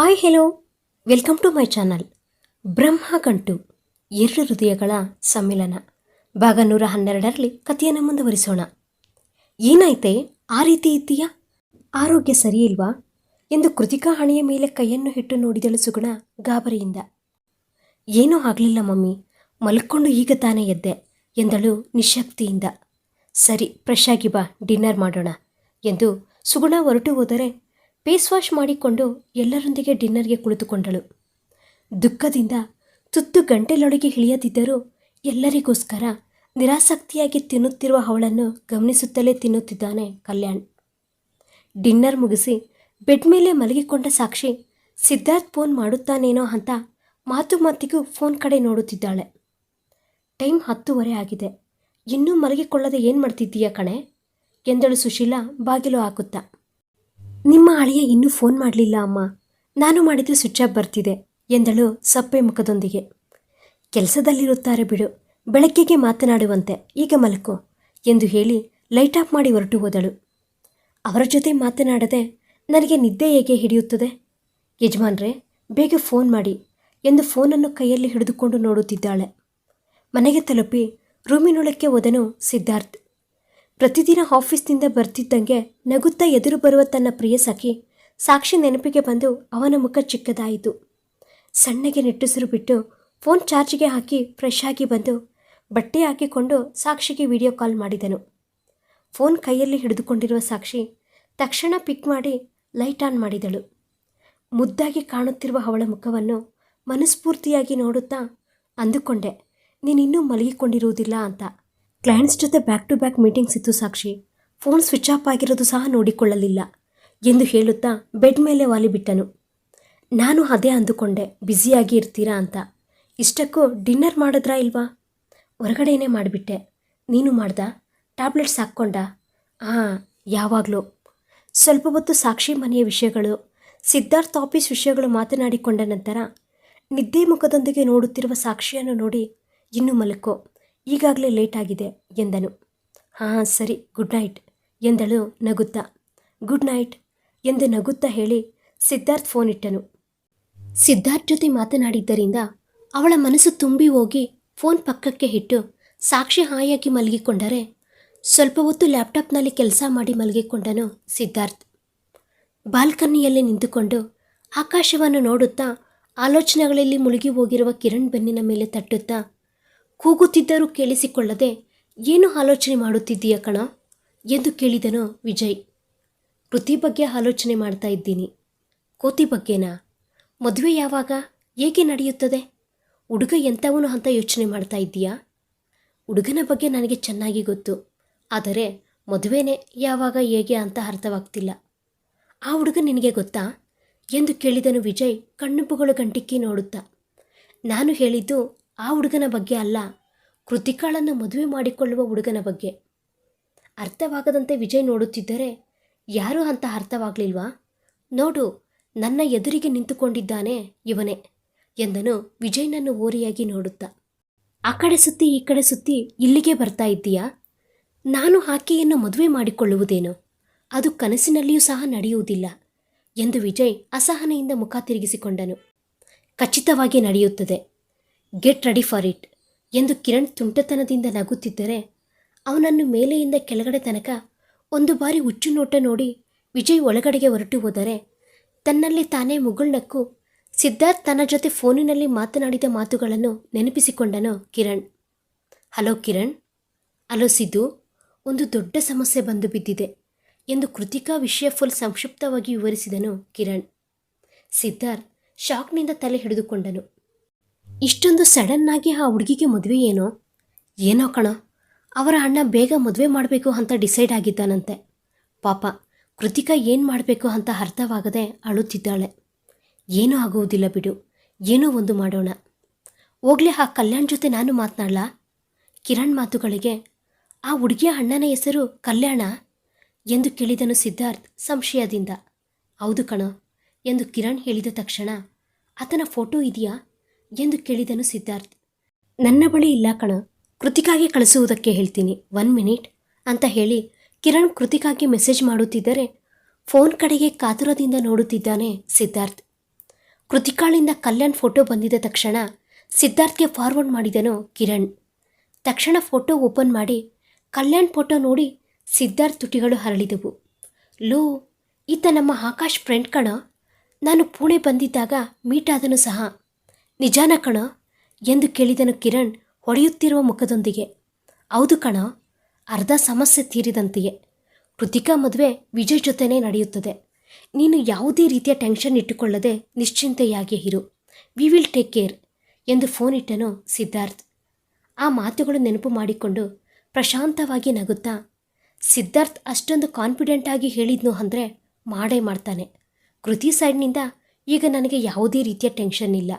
Hi hello welcome to my channel Brahmagantu ಎರಡು ಹೃದಯಗಳ ಸಮ್ಮಿಲನ. ಭಾಗ ನೂರ ಹನ್ನೆರಡರಲ್ಲಿ ಕಥೆಯನ್ನು ಮುಂದುವರಿಸೋಣ. ಏನಾಯ್ತೆ? ಆ ರೀತಿ ಇದ್ದೀಯಾ? ಆರೋಗ್ಯ ಸರಿಯಿಲ್ವಾ ಎಂದು ಕೃತಿಕಾ ಹಣೆಯ ಮೇಲೆ ಕೈಯನ್ನು ಹಿಟ್ಟು ನೋಡಿದಳು ಸುಗುಣ ಗಾಬರಿಯಿಂದ. ಏನೂ ಆಗಲಿಲ್ಲ ಮಮ್ಮಿ. ಮಲ್ಕೊಂಡು ಈಗ ತಾನೇ ಎದ್ದೆ ಎಂದಳು ನಿಶಕ್ತಿಯಿಂದ. ಸರಿ, ಫ್ರೆಶ್ ಆಗಿ ಬಾ, ಡಿನ್ನರ್ ಮಾಡೋಣ ಎಂದು ಸುಗುಣ ಹೊರಟು ಹೋದರೆ ಫೇಸ್ ವಾಶ್ ಮಾಡಿಕೊಂಡು ಎಲ್ಲರೊಂದಿಗೆ ಡಿನ್ನರ್ಗೆ ಕುಳಿತುಕೊಂಡಳು. ದುಃಖದಿಂದ ತುತ್ತು ಗಂಟೆಲೊಳಗೆ ಇಳಿಯದಿದ್ದರೂ ಎಲ್ಲರಿಗೋಸ್ಕರ ನಿರಾಸಕ್ತಿಯಾಗಿ ತಿನ್ನುತ್ತಿರುವ ಅವಳನ್ನು ಗಮನಿಸುತ್ತಲೇ ತಿನ್ನುತ್ತಿದ್ದಾನೆ ಕಲ್ಯಾಣ್. ಡಿನ್ನರ್ ಮುಗಿಸಿ ಬೆಡ್ ಮೇಲೆ ಮಲಗಿಕೊಂಡ ಸಾಕ್ಷಿ, ಸಿದ್ಧಾರ್ಥ್ ಫೋನ್ ಮಾಡುತ್ತಾನೇನೋ ಅಂತ ಮಾತು ಮಾತಿಗೂ ಫೋನ್ ಕಡೆ ನೋಡುತ್ತಿದ್ದಾಳೆ. ಟೈಮ್ ಹತ್ತುವರೆ ಆಗಿದೆ. ಇನ್ನೂ ಮಲಗಿಕೊಳ್ಳದೆ ಏನು ಮಾಡ್ತಿದ್ದೀಯಾ ಕಣೆ? ಎಂದಳು ಸುಶೀಲಾ ಬಾಗಿಲು ಹಾಕುತ್ತಾ. ನಿಮ್ಮ ಅಳಿಯ ಇನ್ನೂ ಫೋನ್ ಮಾಡಲಿಲ್ಲ, ಅಮ್ಮ. ನಾನು ಮಾಡಿದ್ದು ಸ್ವಿಚ್ ಆಫ್ ಬರ್ತಿದೆ, ಎಂದಳು ಸಪ್ಪೆ ಮುಖದೊಂದಿಗೆ. ಕೆಲಸದಲ್ಲಿರುತ್ತಾರೆ ಬಿಡು, ಬೆಳಗ್ಗೆಗೆ ಮಾತನಾಡುವಂತೆ, ಈಗ ಮಲಕು, ಎಂದು ಹೇಳಿ ಲೈಟ್ ಆಫ್ ಮಾಡಿ ಹೊರಟು ಹೋದಳು. ಅವರ ಜೊತೆ ಮಾತನಾಡದೆ, ನನಗೆ ನಿದ್ದೆ ಹೇಗೆ ಹಿಡಿಯುತ್ತದೆ? ಯಜಮಾನ್ರೆ, ಬೇಗ ಫೋನ್ ಮಾಡಿ, ಎಂದು ಫೋನನ್ನು ಕೈಯಲ್ಲಿ ಹಿಡಿದುಕೊಂಡು ನೋಡುತ್ತಿದ್ದಾಳೆ. ಮನೆಗೆ ತಲುಪಿ ರೂಮಿನೊಳಕ್ಕೆ ಹೋದನು ಸಿದ್ಧಾರ್ಥ್. ಪ್ರತಿದಿನ ಆಫೀಸ್ನಿಂದ ಬರ್ತಿದ್ದಂಗೆ ನಗುತ್ತಾ ಎದುರು ಬರುವ ತನ್ನ ಪ್ರಿಯ ಸಖಿ ಸಾಕ್ಷಿ ನೆನಪಿಗೆ ಬಂದು ಅವನ ಮುಖ ಚಿಕ್ಕದಾಯಿತು. ಸಣ್ಣಗೆ ನಿಟ್ಟುಸಿರು ಬಿಟ್ಟು ಫೋನ್ ಚಾರ್ಜ್ಗೆ ಹಾಕಿ ಫ್ರೆಶ್ ಆಗಿ ಬಂದು ಬಟ್ಟೆ ಹಾಕಿಕೊಂಡು ಸಾಕ್ಷಿಗೆ ವಿಡಿಯೋ ಕಾಲ್ ಮಾಡಿದನು. ಫೋನ್ ಕೈಯಲ್ಲಿ ಹಿಡಿದುಕೊಂಡಿರುವ ಸಾಕ್ಷಿ ತಕ್ಷಣ ಪಿಕ್ ಮಾಡಿ ಲೈಟ್ ಆನ್ ಮಾಡಿದಳು. ಮುದ್ದಾಗಿ ಕಾಣುತ್ತಿರುವ ಅವಳ ಮುಖವನ್ನು ಮನಸ್ಫೂರ್ತಿಯಾಗಿ ನೋಡುತ್ತಾ ಅಂದುಕೊಂಡೆ, ನೀನಿನ್ನೂ ಮಲಗಿಕೊಂಡಿರುವುದಿಲ್ಲ ಅಂತ. ಕ್ಲೈಂಟ್ಸ್ ಜೊತೆ ಬ್ಯಾಕ್ ಟು ಬ್ಯಾಕ್ ಮೀಟಿಂಗ್ಸ್ ಇತ್ತು ಸಾಕ್ಷಿ. ಫೋನ್ ಸ್ವಿಚ್ ಆಫ್ ಆಗಿರೋದು ಸಹ ನೋಡಿಕೊಳ್ಳಲಿಲ್ಲ. ಎಂದು ಹೇಳುತ್ತಾ ಬೆಡ್ ಮೇಲೆ ವಾಲಿಬಿಟ್ಟನು ನಾನು ಅದೇ ಅಂದುಕೊಂಡೆ ಬ್ಯುಸಿಯಾಗಿ ಇರ್ತೀರಾ ಅಂತ. ಇಷ್ಟಕ್ಕೂ ಡಿನ್ನರ್ ಮಾಡಿದ್ರಾ ಇಲ್ವಾ? ಹೊರಗಡೆಯೇ ಮಾಡಿಬಿಟ್ಟೆ. ನೀನು ಮಾಡ್ದ? ಟ್ಯಾಬ್ಲೆಟ್ಸ್ ಹಾಕ್ಕೊಂಡ? ಹಾಂ ಯಾವಾಗಲೂ. ಸ್ವಲ್ಪ ಹೊತ್ತು ಸಾಕ್ಷಿ ಮನೆಯ ವಿಷಯಗಳು, ಸಿದ್ಧಾರ್ಥ ಆಫೀಸ್ ವಿಷಯಗಳು ಮಾತನಾಡಿಕೊಂಡ ನಂತರ ನಿದ್ದೆ ಮುಖದೊಂದಿಗೆ ನೋಡುತ್ತಿರುವ ಸಾಕ್ಷಿಯನ್ನು ನೋಡಿ ಇನ್ನು ಮಲಕೋ. ಈಗಾಗಲೇ ಲೇಟ್ ಆಗಿದೆ ಎಂದನು. ಹಾಂ ಸರಿ, ಗುಡ್ ನೈಟ್, ಎಂದಳು ನಗುತ್ತಾ. ಗುಡ್ ನೈಟ್, ಎಂದು ನಗುತ್ತಾ ಹೇಳಿ ಸಿದ್ಧಾರ್ಥ್ ಫೋನ್ ಇಟ್ಟನು. ಸಿದ್ಧಾರ್ಥ್ ಜೊತೆ ಮಾತನಾಡಿದ್ದರಿಂದ ಅವಳ ಮನಸ್ಸು ತುಂಬಿ ಹೋಗಿ ಫೋನ್ ಪಕ್ಕಕ್ಕೆ ಇಟ್ಟು ಸಾಕ್ಷಿ ಹಾಯಾಗಿ ಮಲಗಿಕೊಂಡರೆ ಸ್ವಲ್ಪ ಹೊತ್ತು ಲ್ಯಾಪ್ಟಾಪ್ನಲ್ಲಿ ಕೆಲಸ ಮಾಡಿ ಮಲಗಿಕೊಂಡನು ಸಿದ್ಧಾರ್ಥ್. ಬಾಲ್ಕನಿಯಲ್ಲಿ ನಿಂತುಕೊಂಡು ಆಕಾಶವನ್ನು ನೋಡುತ್ತಾ ಆಲೋಚನೆಗಳಲ್ಲಿ ಮುಳುಗಿ ಹೋಗಿರುವ ಕಿರಣ್ ಬೆನ್ನಿನ ಮೇಲೆ ತಟ್ಟುತ್ತಾ ಕೂಗುತ್ತಿದ್ದರೂ ಕೇಳಿಸಿಕೊಳ್ಳದೆ, ಏನು ಆಲೋಚನೆ ಮಾಡುತ್ತಿದ್ದೀಯ ಕಣ? ಎಂದು ಕೇಳಿದನು ವಿಜಯ್. ಕೃತಿ ಬಗ್ಗೆ ಆಲೋಚನೆ ಮಾಡ್ತಾ ಇದ್ದೀನಿ. ಕೋತಿ ಬಗ್ಗೆನಾ? ಮದುವೆ ಯಾವಾಗ? ಹೇಗೆ ನಡೆಯುತ್ತದೆ? ಹುಡುಗ ಎಂಥವನು ಅಂತ ಯೋಚನೆ ಮಾಡ್ತಾ ಇದ್ದೀಯಾ? ಹುಡುಗನ ಬಗ್ಗೆ ನನಗೆ ಚೆನ್ನಾಗಿ ಗೊತ್ತು. ಆದರೆ ಮದುವೆನೇ ಯಾವಾಗ ಹೇಗೆ ಅಂತ ಅರ್ಥವಾಗ್ತಿಲ್ಲ. ಆ ಹುಡುಗ ನಿನಗೆ ಗೊತ್ತಾ? ಎಂದು ಕೇಳಿದನು ವಿಜಯ್ ಕಣ್ಣುಬುಗಳು ಗಂಟಿಕ್ಕಿ ನೋಡುತ್ತಾ. ನಾನು ಹೇಳಿದ್ದು ಆ ಹುಡುಗನ ಬಗ್ಗೆ ಅಲ್ಲ, ಕೃತಿಕಾಳನ್ನು ಮದುವೆ ಮಾಡಿಕೊಳ್ಳುವ ಹುಡುಗನ ಬಗ್ಗೆ. ಅರ್ಥವಾಗದಂತೆ ವಿಜಯ್ ನೋಡುತ್ತಿದ್ದರೆ ಯಾರೂ ಅಂತ ಅರ್ಥವಾಗಲಿಲ್ವಾ? ನೋಡು, ನನ್ನ ಎದುರಿಗೆ ನಿಂತುಕೊಂಡಿದ್ದಾನೆ ಇವನೇ ಎಂದನು ವಿಜಯ್ನನ್ನು ಓರಿಯಾಗಿ ನೋಡುತ್ತಾ. ಆ ಕಡೆ ಸುತ್ತಿ, ಈ ಕಡೆ ಸುತ್ತಿ ಇಲ್ಲಿಗೆ ಬರ್ತಾ ಇದ್ದೀಯಾ? ನಾನು ಆಕೆಯನ್ನು ಮದುವೆ ಮಾಡಿಕೊಳ್ಳುವುದೇನು? ಅದು ಕನಸಿನಲ್ಲಿಯೂ ಸಹ ನಡೆಯುವುದಿಲ್ಲ ಎಂದು ವಿಜಯ್ ಅಸಹನೆಯಿಂದ ಮುಖ ತಿರುಗಿಸಿಕೊಂಡನು. ಖಚಿತವಾಗಿ ನಡೆಯುತ್ತದೆ. ಗೆಟ್ ರೆಡಿ ಫಾರ್ ಇಟ್ ಎಂದು ಕಿರಣ್ ತುಂಟತನದಿಂದ ನಗುತ್ತಿದ್ದರೆ ಅವನನ್ನು ಮೇಲೆಯಿಂದ ಕೆಳಗಡೆ ತನಕ ಒಂದು ಬಾರಿ ಹುಚ್ಚು ನೋಟ ನೋಡಿ ವಿಜಯ್ ಒಳಗಡೆಗೆ ಹೊರಟು ಹೋದರೆ ತನ್ನಲ್ಲಿ ತಾನೇ ಮುಗುಳ್ನಕ್ಕು ಸಿದ್ಧಾರ್ಥ್ ತನ್ನ ಜೊತೆ ಫೋನಿನಲ್ಲಿ ಮಾತನಾಡಿದ ಮಾತುಗಳನ್ನು ನೆನಪಿಸಿಕೊಂಡನು ಕಿರಣ್. ಹಲೋ ಕಿರಣ್, ಹಲೋ ಸಿದ್ದು, ಒಂದು ದೊಡ್ಡ ಸಮಸ್ಯೆ ಬಂದು ಬಿದ್ದಿದೆ ಎಂದು ಕೃತಿಕಾ ವಿಷಯ ಫುಲ್ ಸಂಕ್ಷಿಪ್ತವಾಗಿ ವಿವರಿಸಿದನು ಕಿರಣ್. ಸಿದ್ಧಾರ್ಥ್ ಶಾಕ್ನಿಂದ ತಲೆ ಹಿಡಿದುಕೊಂಡನು. ಇಷ್ಟೊಂದು ಸಡನ್ನಾಗಿ ಆ ಹುಡುಗಿಗೆ ಮದುವೆ ಏನೋ? ಏನೋ ಕಣ? ಅವರ ಅಣ್ಣ ಬೇಗ ಮದುವೆ ಮಾಡಬೇಕು ಅಂತ ಡಿಸೈಡ್ ಆಗಿದ್ದಾನಂತೆ. ಪಾಪ, ಕೃತಿಕಾ ಏನು ಮಾಡಬೇಕು ಅಂತ ಅರ್ಥವಾಗದೆ ಅಳುತ್ತಿದ್ದಾಳೆ. ಏನೂ ಆಗುವುದಿಲ್ಲ ಬಿಡು, ಏನೋ ಒಂದು ಮಾಡೋಣ. ಹೋಗ್ಲಿ, ಆ ಕಲ್ಯಾಣ್ ಜೊತೆ ನಾನು ಮಾತನಾಡಲ? ಕಿರಣ್ ಮಾತುಗಳಿಗೆ, ಆ ಹುಡುಗಿಯ ಅಣ್ಣನ ಹೆಸರು ಕಲ್ಯಾಣ? ಎಂದು ಕೇಳಿದನು ಸಿದ್ಧಾರ್ಥ್ ಸಂಶಯದಿಂದ. ಹೌದು ಕಣೋ, ಎಂದು ಕಿರಣ್ ಹೇಳಿದ ತಕ್ಷಣ, ಆತನ ಫೋಟೋ ಇದೆಯಾ? ಎಂದು ಕೇಳಿದನು ಸಿದ್ಧಾರ್ಥ್. ನನ್ನ ಬಳಿ ಇಲ್ಲ ಕಣ ಕೃತಿಕಾಗೆ ಕಳಿಸುವುದಕ್ಕೆ ಹೇಳ್ತೀನಿ. ಒನ್ ಮಿನಿಟ್ ಅಂತ ಹೇಳಿ ಕಿರಣ್ ಕೃತಿಕಾಗೆ ಮೆಸೇಜ್ ಮಾಡುತ್ತಿದ್ದರೆ ಫೋನ್ ಕಡೆಗೆ ಕಾತುರದಿಂದ ನೋಡುತ್ತಿದ್ದಾನೆ ಸಿದ್ಧಾರ್ಥ್. ಕೃತಿಕಾಳಿಂದ ಕಲ್ಯಾಣ್ ಫೋಟೋ ಬಂದಿದ ತಕ್ಷಣ ಸಿದ್ಧಾರ್ಥ್ಗೆ ಫಾರ್ವರ್ಡ್ ಮಾಡಿದನು ಕಿರಣ್. ತಕ್ಷಣ ಫೋಟೋ ಓಪನ್ ಮಾಡಿ ಕಲ್ಯಾಣ್ ಫೋಟೋ ನೋಡಿ ಸಿದ್ಧಾರ್ಥ್ ತುಟಿಗಳು ಹರಳಿದವು. ಲೋ, ಈತ ನಮ್ಮ ಆಕಾಶ್ ಫ್ರೆಂಡ್ ಕಣ. ನಾನು ಪುಣೆ ಬಂದಿದ್ದಾಗ ಮೀಟ್ ಆದನು ಸಹ. ನಿಜಾನ ಕಣ? ಎಂದು ಕೇಳಿದನು ಕಿರಣ್ ಹೊಡೆಯುತ್ತಿರುವ ಮುಖದೊಂದಿಗೆ. ಹೌದು ಕಣ, ಅರ್ಧ ಸಮಸ್ಯೆ ತೀರಿದಂತೆಯೇ. ಕೃತಿಕಾ ಮದುವೆ ವಿಜಯ್ ಜೊತೆನೇ ನಡೆಯುತ್ತದೆ. ನೀನು ಯಾವುದೇ ರೀತಿಯ ಟೆನ್ಷನ್ ಇಟ್ಟುಕೊಳ್ಳದೆ ನಿಶ್ಚಿಂತೆಯಾಗಿ ಇರು. ವಿ ವಿಲ್ ಟೇಕ್ ಕೇರ್ ಎಂದು ಫೋನ್ ಇಟ್ಟನು ಸಿದ್ಧಾರ್ಥ್. ಆ ಮಾತುಗಳು ನೆನಪು ಮಾಡಿಕೊಂಡು ಪ್ರಶಾಂತವಾಗಿ ನಗುತ್ತಾ, ಸಿದ್ಧಾರ್ಥ್ ಅಷ್ಟೊಂದು ಕಾನ್ಫಿಡೆಂಟ್ ಆಗಿ ಹೇಳಿದ್ನು ಅಂದರೆ ಮಾಡೇ ಮಾಡ್ತಾನೆ. ಕೃತಿ ಸೈಡ್ನಿಂದ ಈಗ ನನಗೆ ಯಾವುದೇ ರೀತಿಯ ಟೆನ್ಷನ್ ಇಲ್ಲ.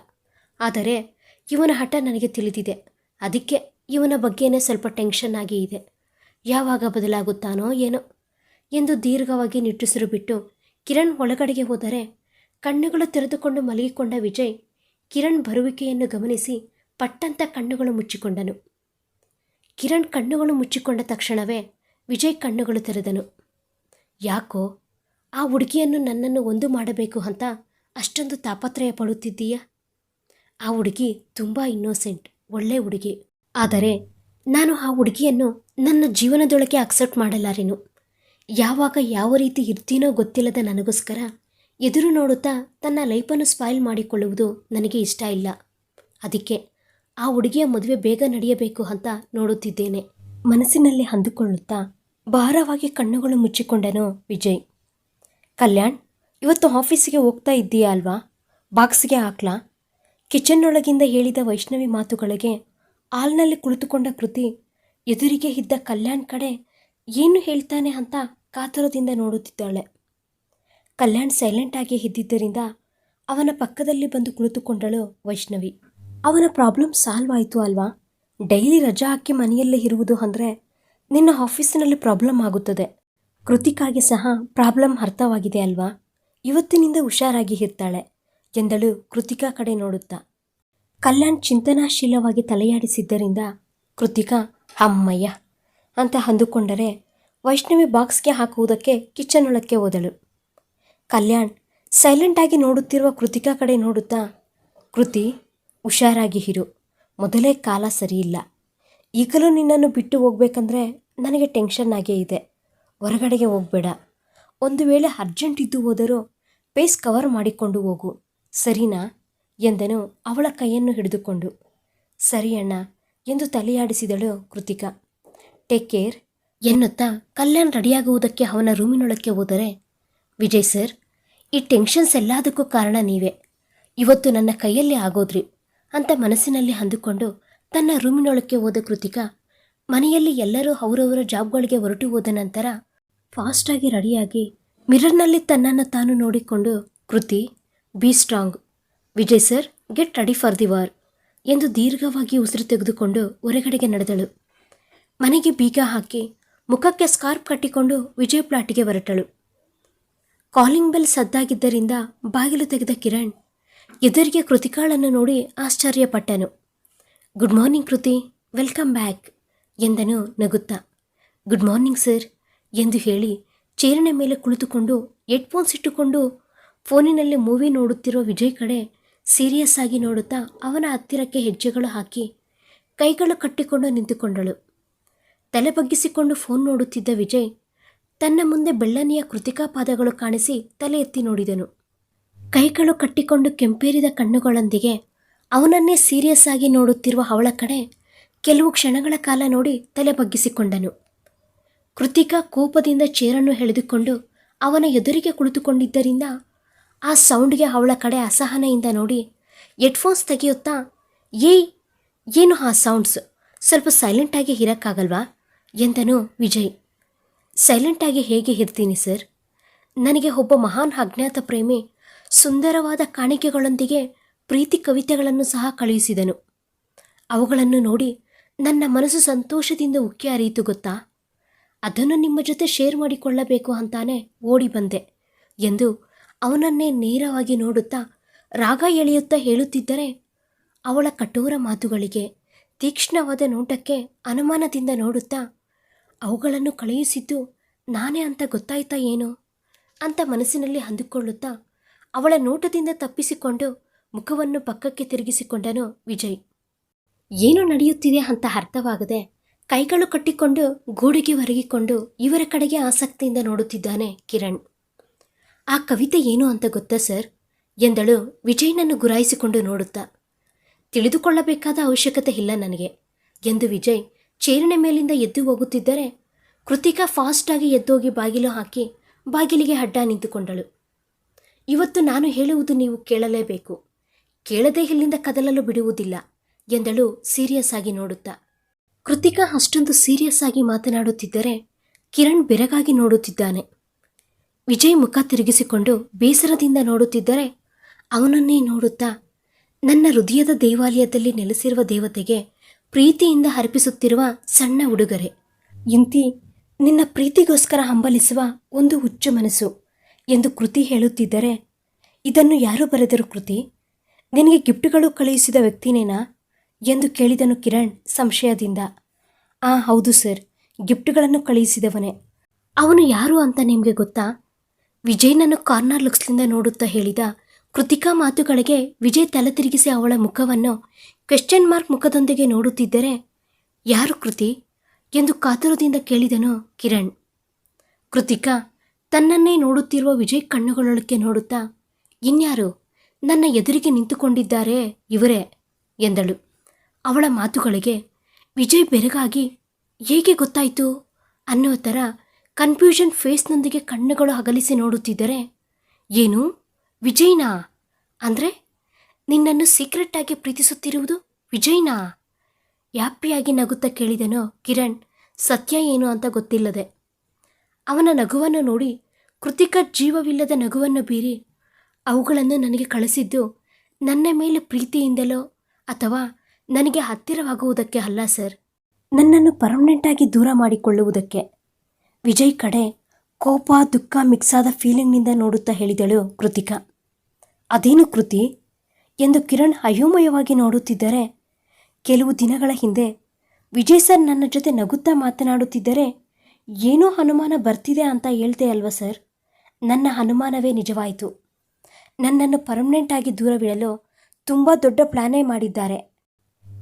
ಆದರೆ ಇವನ ಹಠ ನನಗೆ ತಿಳಿದಿದೆ. ಅದಕ್ಕೆ ಇವನ ಬಗ್ಗೆನೇ ಸ್ವಲ್ಪ ಟೆನ್ಷನ್ ಆಗಿ ಇದೆ. ಯಾವಾಗ ಬದಲಾಗುತ್ತಾನೋ ಏನೋ ಎಂದು ದೀರ್ಘವಾಗಿ ನಿಟ್ಟುಸಿರು ಬಿಟ್ಟು ಕಿರಣ್ ಒಳಗಡೆಗೆ ಹೋದರೆ ಕಣ್ಣುಗಳು ತೆರೆದುಕೊಂಡು ಮಲಗಿಕೊಂಡ ವಿಜಯ್ ಕಿರಣ್ ಬರುವಿಕೆಯನ್ನು ಗಮನಿಸಿ ಪಟ್ಟಂತ ಕಣ್ಣುಗಳು ಮುಚ್ಚಿಕೊಂಡನು. ಕಿರಣ್ ಕಣ್ಣುಗಳು ಮುಚ್ಚಿಕೊಂಡ ತಕ್ಷಣವೇ ವಿಜಯ್ ಕಣ್ಣುಗಳು ತೆರೆದನು. ಯಾಕೋ ಆ ಹುಡುಗಿಯನ್ನು ನನ್ನನ್ನು ಒಂದು ಮಾಡಬೇಕು ಅಂತ ಅಷ್ಟೊಂದು ತಾಪತ್ರಯ ಪಡುತ್ತಿದ್ದೀಯಾ ಆ ಹುಡುಗಿ ತುಂಬ ಇನ್ನೋಸೆಂಟ್ ಒಳ್ಳೆ ಹುಡುಗಿ. ಆದರೆ ನಾನು ಆ ಹುಡುಗಿಯನ್ನು ನನ್ನ ಜೀವನದೊಳಗೆ ಅಕ್ಸೆಪ್ಟ್ ಮಾಡಲಾರೆನು ಯಾವಾಗ ಯಾವ ರೀತಿ ಇರ್ತೀನೋ ಗೊತ್ತಿಲ್ಲದ ನನಗೋಸ್ಕರ ಎದುರು ನೋಡುತ್ತಾ ತನ್ನ ಲೈಫನ್ನು ಸ್ಪಾಯ್ಲ್ ಮಾಡಿಕೊಳ್ಳುವುದು ನನಗೆ ಇಷ್ಟ ಇಲ್ಲ. ಅದಕ್ಕೆ ಆ ಹುಡುಗಿಯ ಮದುವೆ ಬೇಗ ನಡೆಯಬೇಕು ಅಂತ ನೋಡುತ್ತಿದ್ದೇನೆ. ಮನಸ್ಸಿನಲ್ಲಿ ಅಂದುಕೊಳ್ಳುತ್ತಾ ಭಾರವಾಗಿ ಕಣ್ಣುಗಳು ಮುಚ್ಚಿಕೊಂಡನು ವಿಜಯ್. ಕಲ್ಯಾಣ್, ಇವತ್ತು ಆಫೀಸಿಗೆ ಹೋಗ್ತಾ ಇದ್ದೀಯಾ ಅಲ್ವಾ? ಬಾಕ್ಸ್ಗೆ ಹಾಕ್ಲಾ? ಕಿಚನ್ನೊಳಗಿಂದ ಹೇಳಿದ ವೈಷ್ಣವಿ ಮಾತುಗಳಿಗೆ ಹಾಲ್ನಲ್ಲಿ ಕುಳಿತುಕೊಂಡ ಕೃತಿ, ಎದುರಿಗೆ ಇದ್ದ ಕಲ್ಯಾಣ್ ಕಡೆ ಏನು ಹೇಳ್ತಾನೆ ಅಂತ ಕಾತರದಿಂದ ನೋಡುತ್ತಿದ್ದಾಳೆ. ಕಲ್ಯಾಣ್ ಸೈಲೆಂಟ್ ಆಗಿ ಇದ್ದಿದ್ದರಿಂದ ಅವನ ಪಕ್ಕದಲ್ಲಿ ಬಂದು ಕುಳಿತುಕೊಂಡಳು ವೈಷ್ಣವಿ. ಅವನ ಪ್ರಾಬ್ಲಮ್ ಸಾಲ್ವ್ ಆಯಿತು ಅಲ್ವಾ? ಡೈಲಿ ರಜಾ ಹಾಕಿ ಮನೆಯಲ್ಲೇ ಇರುವುದು ಅಂದರೆ ನಿನ್ನ ಆಫೀಸಿನಲ್ಲಿ ಪ್ರಾಬ್ಲಮ್ ಆಗುತ್ತದೆ. ಕೃತಿಕಾಗಿ ಸಹ ಪ್ರಾಬ್ಲಮ್ ಅರ್ಥವಾಗಿದೆ ಅಲ್ವಾ? ಇವತ್ತಿನಿಂದ ಹುಷಾರಾಗಿ ಇರ್ತಾಳೆ. ಎಂದಳು ಕೃತಿಕಾ ಕಡೆ ನೋಡುತ್ತಾ. ಕಲ್ಯಾಣ್ ಚಿಂತನಾಶೀಲವಾಗಿ ತಲೆಯಾಡಿಸಿದ್ದರಿಂದ ಕೃತಿಕಾ, ಅಮ್ಮಯ್ಯ ಅಂತ ಅಂದುಕೊಂಡರೆ ವೈಷ್ಣವಿ ಬಾಕ್ಸ್ಗೆ ಹಾಕುವುದಕ್ಕೆ ಕಿಚನ್ ಒಳಕ್ಕೆ ಹೋದಳು. ಕಲ್ಯಾಣ್ ಸೈಲೆಂಟಾಗಿ ನೋಡುತ್ತಿರುವ ಕೃತಿಕಾ ಕಡೆ ನೋಡುತ್ತಾ, ಕೃತಿ, ಹುಷಾರಾಗಿ ಇರು. ಮೊದಲೇ ಕಾಲ ಸರಿಯಿಲ್ಲ. ಈಗಲೂ ನಿನ್ನನ್ನು ಬಿಟ್ಟು ಹೋಗ್ಬೇಕಂದ್ರೆ ನನಗೆ ಟೆನ್ಷನ್ ಆಗೇ ಇದೆ. ಹೊರಗಡೆಗೆ ಹೋಗಬೇಡ. ಒಂದು ವೇಳೆ ಅರ್ಜೆಂಟ್ ಇದ್ದು ಹೋದರೂ ಪೇಸ್ ಕವರ್ ಮಾಡಿಕೊಂಡು ಹೋಗು. ಸರಿನಾ? ಎಂದನು ಅವಳ ಕೈಯನ್ನು ಹಿಡಿದುಕೊಂಡು. ಸರಿ ಅಣ್ಣ, ಎಂದು ತಲೆಯಾಡಿಸಿದಳು ಕೃತಿಕಾ. ಟೇಕ್ ಕೇರ್ ಎನ್ನುತ್ತಾ ಕಲ್ಯಾಣ್ ರೆಡಿಯಾಗುವುದಕ್ಕೆ ಅವನ ರೂಮಿನೊಳಕ್ಕೆ ಹೋದರೆ, ವಿಜಯ್ ಸರ್, ಈ ಟೆನ್ಷನ್ಸ್ ಎಲ್ಲದಕ್ಕೂ ಕಾರಣ ನೀವೇ. ಇವತ್ತು ನನ್ನ ಕೈಯಲ್ಲಿ ಆಗೋದ್ರಿ ಅಂತ ಮನಸ್ಸಿನಲ್ಲಿ ಅಂದುಕೊಂಡು ತನ್ನ ರೂಮಿನೊಳಕ್ಕೆ ಹೋದ ಕೃತಿಕಾ, ಮನೆಯಲ್ಲಿ ಎಲ್ಲರೂ ಅವರವರ ಜಾಬ್ಗಳಿಗೆ ಹೊರಟು ಹೋದ ನಂತರ ಫಾಸ್ಟಾಗಿ ರೆಡಿಯಾಗಿ ಮಿರರ್ನಲ್ಲಿ ತನ್ನನ್ನು ತಾನು ನೋಡಿಕೊಂಡು, Kriti be strong Vijay sir get ready for the war ಎಂದು ದೀರ್ಘವಾಗಿ ಉಸಿರು ತೆಗೆದುಕೊಂಡು ಹೊರಗಡೆಗೆ ನಡೆದಳು. ಮನೆಗೆ ಬೀಗ ಹಾಕಿ ಮುಖಕ್ಕೆ ಸ್ಕಾರ್ಪ್ ಕಟ್ಟಿಕೊಂಡು ವಿಜಯ್ ಪ್ಲಾಟಿಗೆ ಹೊರಟಳು. ಕಾಲಿಂಗ್ ಬೆಲ್ ಸದ್ದಾಗಿದ್ದರಿಂದ ಬಾಗಿಲು ತೆಗೆದ ಕಿರಣ್ ಎದುರಿಗೆ ಕೃತಿಕಾಳನ್ನು ನೋಡಿ ಆಶ್ಚರ್ಯಪಟ್ಟನು. Good morning Kriti. Welcome back ಎಂದನು ನಗುತ್ತಾ. ಗುಡ್ ಮಾರ್ನಿಂಗ್ ಸರ್ ಎಂದು ಹೇಳಿ ಚೇರಿನ ಮೇಲೆ ಕುಳಿತುಕೊಂಡು ಹೆಡ್ಫೋನ್ಸ್ ಇಟ್ಟುಕೊಂಡು ಫೋನಿನಲ್ಲಿ ಮೂವಿ ನೋಡುತ್ತಿರೋ ವಿಜಯ್ ಕಡೆ ಸೀರಿಯಸ್ ಆಗಿ ನೋಡುತ್ತಾ ಅವನ ಹತ್ತಿರಕ್ಕೆ ಹೆಜ್ಜೆಗಳು ಹಾಕಿ ಕೈಗಳು ಕಟ್ಟಿಕೊಂಡು ನಿಂತುಕೊಂಡಳು. ತಲೆ ಬಗ್ಗಿಸಿಕೊಂಡು ಫೋನ್ ನೋಡುತ್ತಿದ್ದ ವಿಜಯ್ ತನ್ನ ಮುಂದೆ ಬೆಳ್ಳನೆಯ ಕೃತಿಕಾ ಪಾದಗಳು ಕಾಣಿಸಿ ತಲೆ ಎತ್ತಿ ನೋಡಿದನು. ಕೈಗಳು ಕಟ್ಟಿಕೊಂಡು ಕೆಂಪೇರಿದ ಕಣ್ಣುಗಳೊಂದಿಗೆ ಅವನನ್ನೇ ಸೀರಿಯಸ್ ಆಗಿ ನೋಡುತ್ತಿರುವ ಅವಳ ಕಡೆ ಕೆಲವು ಕ್ಷಣಗಳ ಕಾಲ ನೋಡಿ ತಲೆ ಬಗ್ಗಿಸಿಕೊಂಡನು. ಕೃತಿಕಾ ಕೋಪದಿಂದ ಚೇರನ್ನು ಎಳೆದುಕೊಂಡು ಅವನ ಎದುರಿಗೆ ಕುಳಿತುಕೊಂಡಿದ್ದರಿಂದ ಆ ಸೌಂಡ್ಗೆ ಅವಳ ಕಡೆ ಅಸಹನೆಯಿಂದ ನೋಡಿ ಹೆಡ್ಫೋನ್ಸ್ ತೆಗೆಯುತ್ತಾ, ಏಯ್, ಏನು ಆ ಸೌಂಡ್ಸ್ ಸ್ವಲ್ಪ ಸೈಲೆಂಟಾಗಿ ಇರೋಕ್ಕಾಗಲ್ವಾ? ಎಂದನು ವಿಜಯ್. ಸೈಲೆಂಟಾಗಿ ಹೇಗೆ ಇರ್ತೀನಿ ಸರ್ ನನಗೆ ಒಬ್ಬ ಮಹಾನ್ ಅಜ್ಞಾತ ಪ್ರೇಮಿ ಸುಂದರವಾದ ಕಾಣಿಕೆಗಳೊಂದಿಗೆ ಪ್ರೀತಿ ಕವಿತೆಗಳನ್ನು ಸಹ ಕಳುಹಿಸಿದನು. ಅವುಗಳನ್ನು ನೋಡಿ ನನ್ನ ಮನಸ್ಸು ಸಂತೋಷದಿಂದ ಉಕ್ಕಿ ಹರಿಯಿತು, ಗೊತ್ತಾ? ಅದನ್ನು ನಿಮ್ಮ ಜೊತೆ ಶೇರ್ ಮಾಡಿಕೊಳ್ಳಬೇಕು ಅಂತಾನೆ ಓಡಿ ಬಂದೆ ಎಂದು ಅವನನ್ನೇ ನೇರವಾಗಿ ನೋಡುತ್ತಾ ರಾಗ ಎಳೆಯುತ್ತಾ ಹೇಳುತ್ತಿದ್ದರೆ ಅವಳ ಕಠೋರ ಮಾತುಗಳಿಗೆ ತೀಕ್ಷ್ಣವಾದ ನೋಟಕ್ಕೆ ಅನುಮಾನದಿಂದ ನೋಡುತ್ತಾ, ಅವುಗಳನ್ನು ಕಳುಹಿಸಿದ್ದು ನಾನೇ ಅಂತ ಗೊತ್ತಾಯ್ತಾ ಏನೋ? ಅಂತ ಮನಸ್ಸಿನಲ್ಲಿ ಅಂದುಕೊಳ್ಳುತ್ತಾ ಅವಳ ನೋಟದಿಂದ ತಪ್ಪಿಸಿಕೊಂಡು ಮುಖವನ್ನು ಪಕ್ಕಕ್ಕೆ ತಿರುಗಿಸಿಕೊಂಡನು ವಿಜಯ್. ಏನು ನಡೆಯುತ್ತಿದೆ ಅಂತ ಅರ್ಥವಾಗದೆ ಕೈಗಳು ಕಟ್ಟಿಕೊಂಡು ಗೂಡಿಗೆ ಒರಗಿಕೊಂಡು ಇವರ ಕಡೆಗೆ ಆಸಕ್ತಿಯಿಂದ ನೋಡುತ್ತಿದ್ದಾನೆ ಕಿರಣ್. ಆ ಕವಿತೆ ಏನು ಅಂತ ಗೊತ್ತಾ, ಸರ್? ಎಂದಳು ವಿಜಯ್ನನ್ನು ಗುರಾಯಿಸಿಕೊಂಡು ನೋಡುತ್ತಾ. ತಿಳಿದುಕೊಳ್ಳಬೇಕಾದ ಅವಶ್ಯಕತೆ ಇಲ್ಲ ನನಗೆ, ಎಂದು ವಿಜಯ್ ಚೇರಿನ ಮೇಲಿಂದ ಎದ್ದು ಹೋಗುತ್ತಿದ್ದರೆ ಕೃತಿಕಾ ಫಾಸ್ಟಾಗಿ ಎದ್ದೋಗಿ ಬಾಗಿಲು ಹಾಕಿ ಬಾಗಿಲಿಗೆ ಅಡ್ಡ ನಿಂತುಕೊಂಡಳು. ಇವತ್ತು ನಾನು ಹೇಳುವುದು ನೀವು ಕೇಳಲೇಬೇಕು. ಕೇಳದೆ ಇಲ್ಲಿಂದ ಕದಲಲು ಬಿಡುವುದಿಲ್ಲ, ಎಂದಳು ಸೀರಿಯಸ್ ಆಗಿ ನೋಡುತ್ತಾ. ಕೃತಿಕಾ ಅಷ್ಟೊಂದು ಸೀರಿಯಸ್ ಆಗಿ ಮಾತನಾಡುತ್ತಿದ್ದರೆ ಕಿರಣ್ ಬೆರಗಾಗಿ ನೋಡುತ್ತಿದ್ದಾನೆ. ವಿಜಯ್ ಮುಖ ತಿರುಗಿಸಿಕೊಂಡು ಬೇಸರದಿಂದ ನೋಡುತ್ತಿದ್ದರೆ ಅವನನ್ನೇ ನೋಡುತ್ತಾ ನನ್ನ ಹೃದಯದ ದೇವಾಲಯದಲ್ಲಿ ನೆಲೆಸಿರುವ ದೇವತೆಗೆ ಪ್ರೀತಿಯಿಂದ ಅರ್ಪಿಸುತ್ತಿರುವ ಸಣ್ಣ ಉಡುಗೊರೆ. ಇಂತಿ, ನಿನ್ನ ಪ್ರೀತಿಗೋಸ್ಕರ ಹಂಬಲಿಸುವ ಒಂದು ಹುಚ್ಚು ಮನಸ್ಸು ಎಂದು ಕೃತಿ ಹೇಳುತ್ತಿದ್ದರೆ, ಇದನ್ನು ಯಾರು ಬರೆದರು ಕೃತಿ? ನಿನಗೆ ಗಿಫ್ಟ್ಗಳು ಕಳುಹಿಸಿದ ವ್ಯಕ್ತಿನೇನಾ? ಎಂದು ಕೇಳಿದನು ಕಿರಣ್ ಸಂಶಯದಿಂದ. ಆ, ಹೌದು ಸರ್, ಗಿಫ್ಟ್ಗಳನ್ನು ಕಳುಹಿಸಿದವನೇ. ಅವನು ಯಾರು ಅಂತ ನಿಮಗೆ ಗೊತ್ತಾ? ವಿಜಯ್ನನ್ನು ಕಾರ್ನರ್ ಲುಕ್ಸ್ಲಿಂದ ನೋಡುತ್ತಾ ಹೇಳಿದ ಕೃತಿಕಾ ಮಾತುಗಳಿಗೆ ವಿಜಯ್ ತಲೆ ತಿರುಗಿಸಿ ಅವಳ ಮುಖವನ್ನು ಕ್ವೆಶ್ಚನ್ ಮಾರ್ಕ್ ಮುಖದೊಂದಿಗೆ ನೋಡುತ್ತಿದ್ದರೆ, ಯಾರು ಕೃತಿ? ಎಂದು ಕಾತುರದಿಂದ ಕೇಳಿದನು ಕಿರಣ್. ಕೃತಿಕಾ ತನ್ನನ್ನೇ ನೋಡುತ್ತಿರುವ ವಿಜಯ್ ಕಣ್ಣುಗಳೊಳಕ್ಕೆ ನೋಡುತ್ತಾ, ಇನ್ಯಾರು? ನನ್ನ ಎದುರಿಗೆ ನಿಂತುಕೊಂಡಿದ್ದಾರೆ ಇವರೇ? ಎಂದಳು. ಅವಳ ಮಾತುಗಳಿಗೆ ವಿಜಯ್ ಬೆರಗಾಗಿ, ಹೇಗೆ ಗೊತ್ತಾಯಿತು? ಅನ್ನೋ ಥರ ಕನ್ಫ್ಯೂಷನ್ ಫೇಸ್ನೊಂದಿಗೆ ಕಣ್ಣುಗಳು ಅಗಲಿಸಿ ನೋಡುತ್ತಿದ್ದರೆ, ಏನು? ವಿಜಯ್ನಾ? ಅಂದರೆ, ನಿನ್ನನ್ನು ಸೀಕ್ರೆಟ್ಟಾಗಿ ಪ್ರೀತಿಸುತ್ತಿರುವುದು ವಿಜಯ್ನಾ? ಯಾಪಿಯಾಗಿ ನಗುತ್ತಾ ಕೇಳಿದನೋ ಕಿರಣ್, ಸತ್ಯ ಏನು ಅಂತ ಗೊತ್ತಿಲ್ಲದೆ. ಅವನ ನಗುವನ್ನು ನೋಡಿ ಕೃತಿಕ ಜೀವವಿಲ್ಲದ ನಗುವನ್ನು ಬೀರಿ ಅವುಗಳನ್ನು ನನಗೆ ಕಳಿಸಿದ್ದು ನನ್ನ ಮೇಲೆ ಪ್ರೀತಿಯಿಂದಲೋ ಅಥವಾ ನನಗೆ ಹತ್ತಿರವಾಗುವುದಕ್ಕೆ ಅಲ್ಲ ಸರ್. ನನ್ನನ್ನು ಪರ್ಮನೆಂಟಾಗಿ ದೂರ ಮಾಡಿಕೊಳ್ಳುವುದಕ್ಕೆ. ವಿಜಯ್ ಕಡೆ ಕೋಪ, ದುಃಖ, ಮಿಕ್ಸಾದ ಫೀಲಿಂಗ್ನಿಂದ ನೋಡುತ್ತಾ ಹೇಳಿದಳು ಕೃತಿಕಾ. ಅದೇನು ಕೃತಿ? ಎಂದು ಕಿರಣ್ ಅಯೋಮಯವಾಗಿ ನೋಡುತ್ತಿದ್ದರೆ, ಕೆಲವು ದಿನಗಳ ಹಿಂದೆ ವಿಜಯ್ ಸರ್ ನನ್ನ ಜೊತೆ ನಗುತ್ತಾ ಮಾತನಾಡುತ್ತಿದ್ದರೆ ಏನೋ ಅನುಮಾನ ಬರ್ತಿದೆ ಅಂತ ಹೇಳ್ದೆ ಅಲ್ವಾ ಸರ್? ನನ್ನ ಅನುಮಾನವೇ ನಿಜವಾಯಿತು. ನನ್ನನ್ನು ಪರ್ಮನೆಂಟಾಗಿ ದೂರವಿಡಲು ತುಂಬ ದೊಡ್ಡ ಪ್ಲಾನೇ ಮಾಡಿದ್ದಾರೆ.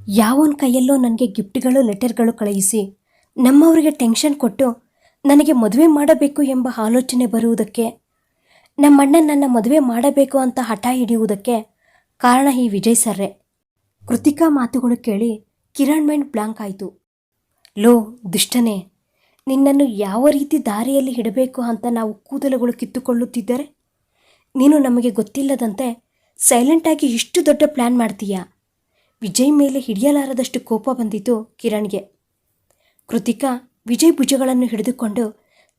ಯಾವನ ಕೈಯಲ್ಲೋ ನನಗೆ ಗಿಫ್ಟ್ಗಳು ಲೆಟರ್ಗಳು ಕಳುಹಿಸಿ ನಮ್ಮವರಿಗೆ ಟೆನ್ಷನ್ ಕೊಟ್ಟು ನನಗೆ ಮದುವೆ ಮಾಡಬೇಕು ಎಂಬ ಆಲೋಚನೆ ಬರುವುದಕ್ಕೆ ನಮ್ಮಣ್ಣ ನನ್ನ ಮದುವೆ ಮಾಡಬೇಕು ಅಂತ ಹಠ ಹಿಡಿಯುವುದಕ್ಕೆ ಕಾರಣ ಈ ವಿಜಯ್ ಸರ್ರೆ. ಕೃತಿಕಾ ಮಾತುಗಳು ಕೇಳಿ ಕಿರಣ್ ಮೈಂಡ್ ಬ್ಲಾಂಕ್ ಆಯಿತು. ಲೋ, ದುಷ್ಟನೇ, ನಿನ್ನನ್ನು ಯಾವ ರೀತಿ ದಾರಿಯಲ್ಲಿ ಇಡಬೇಕು ಅಂತ ನಾವು ಕೂದಲುಗಳು ಕಿತ್ತುಕೊಳ್ಳುತ್ತಿದ್ದರೆ? ನೀನು ನಮಗೆ ಗೊತ್ತಿಲ್ಲದಂತೆ ಸೈಲೆಂಟಾಗಿ ಇಷ್ಟು ದೊಡ್ಡ ಪ್ಲ್ಯಾನ್ ಮಾಡ್ತೀಯಾ? ವಿಜಯ್ ಮೇಲೆ ಹಿಡಿಯಲಾರದಷ್ಟು ಕೋಪ ಬಂದಿತು ಕಿರಣ್ಗೆ. ಕೃತಿಕಾ ವಿಜಯ್ ಭುಜಗಳನ್ನು ಹಿಡಿದುಕೊಂಡು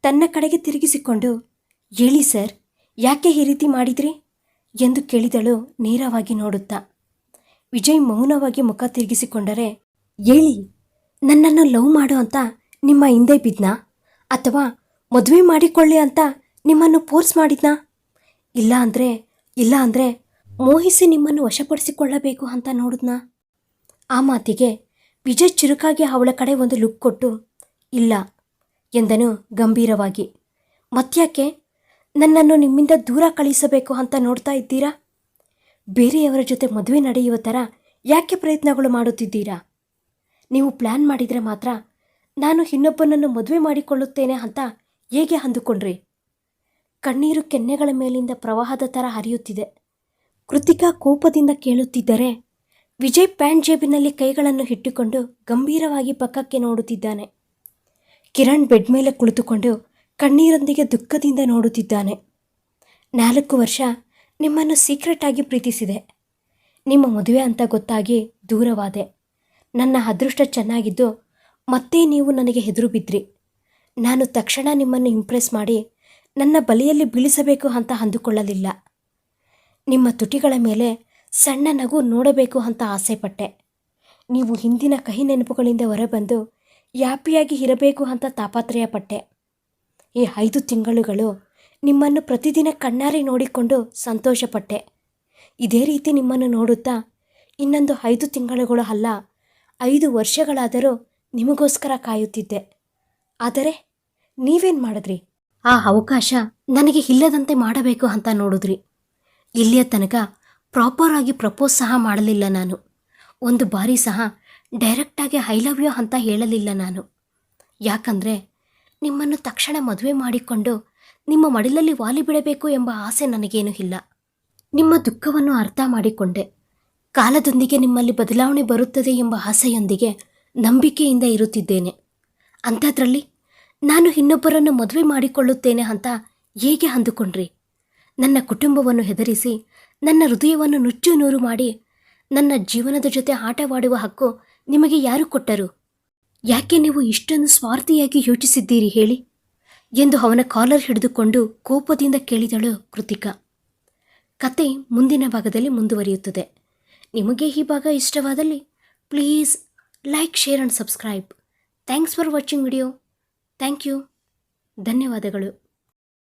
ತನ್ನ ಕಡೆಗೆ ತಿರುಗಿಸಿಕೊಂಡು ಹೇಳಿ ಸರ್, ಯಾಕೆ ಈ ರೀತಿ ಮಾಡಿದ್ರಿ? ಎಂದು ಕೇಳಿದಳು ನೇರವಾಗಿ ನೋಡುತ್ತಾ. ವಿಜಯ್ ಮೌನವಾಗಿ ಮುಖ ತಿರುಗಿಸಿಕೊಂಡರೆ ಹೇಳಿ ನನ್ನನ್ನು ಲವ್ ಮಾಡು ಅಂತ ನಿಮ್ಮ ಹಿಂದೆ ಬಿದ್ನಾ? ಅಥವಾ ಮದುವೆ ಮಾಡಿಕೊಳ್ಳಿ ಅಂತ ನಿಮ್ಮನ್ನು ಫೋರ್ಸ್ ಮಾಡಿದ್ನಾ? ಇಲ್ಲ ಅಂದರೆ ಇಲ್ಲ ಅಂದರೆ ಮೋಹಿಸಿ ನಿಮ್ಮನ್ನು ವಶಪಡಿಸಿಕೊಳ್ಳಬೇಕು ಅಂತ ನೋಡಿದ್ನಾ ಆ ಮಾತಿಗೆ ವಿಜಯ್ ಚುರುಕಾಗಿ ಅವಳ ಕಡೆ ಒಂದು ಲುಕ್ ಕೊಟ್ಟು ಇಲ್ಲ ಎಂದನು ಗಂಭೀರವಾಗಿ. ಮತ್ಯಾಕೆ ನನ್ನನ್ನು ನಿಮ್ಮಿಂದ ದೂರ ಕಳಿಸಬೇಕು ಅಂತ ನೋಡ್ತಾ ಇದ್ದೀರಾ? ಬೇರೆಯವರ ಜೊತೆ ಮದುವೆ ನಡೆಯುವ ಥರ ಯಾಕೆ ಪ್ರಯತ್ನಗಳು ಮಾಡುತ್ತಿದ್ದೀರಾ? ನೀವು ಪ್ಲ್ಯಾನ್ ಮಾಡಿದರೆ ಮಾತ್ರ ನಾನು ಇನ್ನೊಬ್ಬನನ್ನು ಮದುವೆ ಮಾಡಿಕೊಳ್ಳುತ್ತೇನೆ ಅಂತ ಹೇಗೆ ಅಂದುಕೊಂಡ್ರಿ? ಕಣ್ಣೀರು ಕೆನ್ನೆಗಳ ಮೇಲಿಂದ ಪ್ರವಾಹದ ಥರ ಹರಿಯುತ್ತಿದೆ. ಕೃತಿಕಾ ಕೋಪದಿಂದ ಕೇಳುತ್ತಿದ್ದರೆ ವಿಜಯ್ ಪ್ಯಾಂಟ್ ಜೇಬಿನಲ್ಲಿ ಕೈಗಳನ್ನು ಇಟ್ಟುಕೊಂಡು ಗಂಭೀರವಾಗಿ ಪಕ್ಕಕ್ಕೆ ನೋಡುತ್ತಿದ್ದಾನೆ. ಕಿರಣ್ ಬೆಡ್ ಮೇಲೆ ಕುಳಿತುಕೊಂಡು ಕಣ್ಣೀರೊಂದಿಗೆ ದುಃಖದಿಂದ ನೋಡುತ್ತಿದ್ದಾನೆ. ನಾಲ್ಕು ವರ್ಷ ನಿಮ್ಮನ್ನು ಸೀಕ್ರೆಟ್ ಆಗಿ ಪ್ರೀತಿಸಿದೆ. ನಿಮ್ಮ ಮದುವೆ ಅಂತ ಗೊತ್ತಾಗಿ ದೂರವಾದೆ. ನನ್ನ ಅದೃಷ್ಟ ಚೆನ್ನಾಗಿದ್ದು ಮತ್ತೆ ನೀವು ನನಗೆ ಹೆದರು ಬಿದ್ರಿ ನಾನು ತಕ್ಷಣ ನಿಮ್ಮನ್ನು ಇಂಪ್ರೆಸ್ ಮಾಡಿ ನನ್ನ ಬಲಿಯಲ್ಲಿ ಬೀಳಿಸಬೇಕು ಅಂತ ಅಂದುಕೊಳ್ಳಲಿಲ್ಲ. ನಿಮ್ಮ ತುಟಿಗಳ ಮೇಲೆ ಸಣ್ಣ ನಗು ನೋಡಬೇಕು ಅಂತ ಆಸೆಪಟ್ಟೆ. ನೀವು ಹಿಂದಿನ ಕಹಿ ನೆನಪುಗಳಿಂದ ಹೊರಬಂದು ಯಾಪಿಯಾಗಿ ಇರಬೇಕು ಅಂತ ತಾಪತ್ರಯಪಟ್ಟೆ ಈ ಐದು ತಿಂಗಳುಗಳು ನಿಮ್ಮನ್ನು ಪ್ರತಿದಿನ ಕಣ್ಣಾರೆ ನೋಡಿಕೊಂಡು ಸಂತೋಷಪಟ್ಟೆ ಇದೇ ರೀತಿ ನಿಮ್ಮನ್ನು ನೋಡುತ್ತಾ ಇನ್ನೊಂದು ಐದು ತಿಂಗಳುಗಳು ಅಲ್ಲ, ಐದು ವರ್ಷಗಳಾದರೂ ನಿಮಗೋಸ್ಕರ ಕಾಯುತ್ತಿದ್ದೆ. ಆದರೆ ನೀವೇನು ಮಾಡಿದ್ರಿ? ಆ ಅವಕಾಶ ನನಗೆ ಇಲ್ಲದಂತೆ ಮಾಡಬೇಕು ಅಂತ ನೋಡಿದ್ರಿ. ಇಲ್ಲಿಯ ತನಕ ಪ್ರಾಪರ್ ಆಗಿ ಪ್ರಪೋಸ್ ಸಹ ಮಾಡಲಿಲ್ಲ ನಾನು. ಒಂದು ಬಾರಿ ಸಹ ಡೈರೆಕ್ಟಾಗಿ ಐ ಲವ್ ಯು ಅಂತ ಹೇಳಲಿಲ್ಲ ನಾನು. ಯಾಕಂದರೆ ನಿಮ್ಮನ್ನು ತಕ್ಷಣ ಮದುವೆ ಮಾಡಿಕೊಂಡು ನಿಮ್ಮ ಮಡಿಲಲ್ಲಿ ವಾಲಿ ಬಿಡಬೇಕು ಎಂಬ ಆಸೆ ನನಗೇನೂ ಇಲ್ಲ. ನಿಮ್ಮ ದುಃಖವನ್ನು ಅರ್ಥ ಮಾಡಿಕೊಂಡೆ. ಕಾಲದೊಂದಿಗೆ ನಿಮ್ಮಲ್ಲಿ ಬದಲಾವಣೆ ಬರುತ್ತದೆ ಎಂಬ ಆಸೆಯೊಂದಿಗೆ ನಂಬಿಕೆಯಿಂದ ಇರುತ್ತಿದ್ದೇನೆ. ಅಂಥದ್ರಲ್ಲಿ ನಾನು ಇನ್ನೊಬ್ಬರನ್ನು ಮದುವೆ ಮಾಡಿಕೊಳ್ಳುತ್ತೇನೆ ಅಂತ ಹೇಗೆ ಅಂದುಕೊಂಡ್ರಿ? ನನ್ನ ಕುಟುಂಬವನ್ನು ಹೆದರಿಸಿ ನನ್ನ ಹೃದಯವನ್ನು ನುಚ್ಚು ನೂರು ಮಾಡಿ ನನ್ನ ಜೀವನದ ಜೊತೆ ಆಟವಾಡುವ ಹಕ್ಕು ನಿಮಗೆ ಯಾರು ಕೊಟ್ಟರು? ಯಾಕೆ ನೀವು ಇಷ್ಟೊಂದು ಸ್ವಾರ್ಥಿಯಾಗಿ ಯೋಚಿಸಿದ್ದೀರಿ ಹೇಳಿ? ಎಂದು ಅವನ ಕಾಲರ್ ಹಿಡಿದುಕೊಂಡು ಕೋಪದಿಂದ ಕೇಳಿದಳು ಕೃತಿಕಾ. ಕತೆ ಮುಂದಿನ ಭಾಗದಲ್ಲಿ ಮುಂದುವರಿಯುತ್ತದೆ. ನಿಮಗೆ ಈ ಭಾಗ ಇಷ್ಟವಾದಲ್ಲಿ please like, share and subscribe. Thanks for watching video. Thank you. ಧನ್ಯವಾದಗಳು.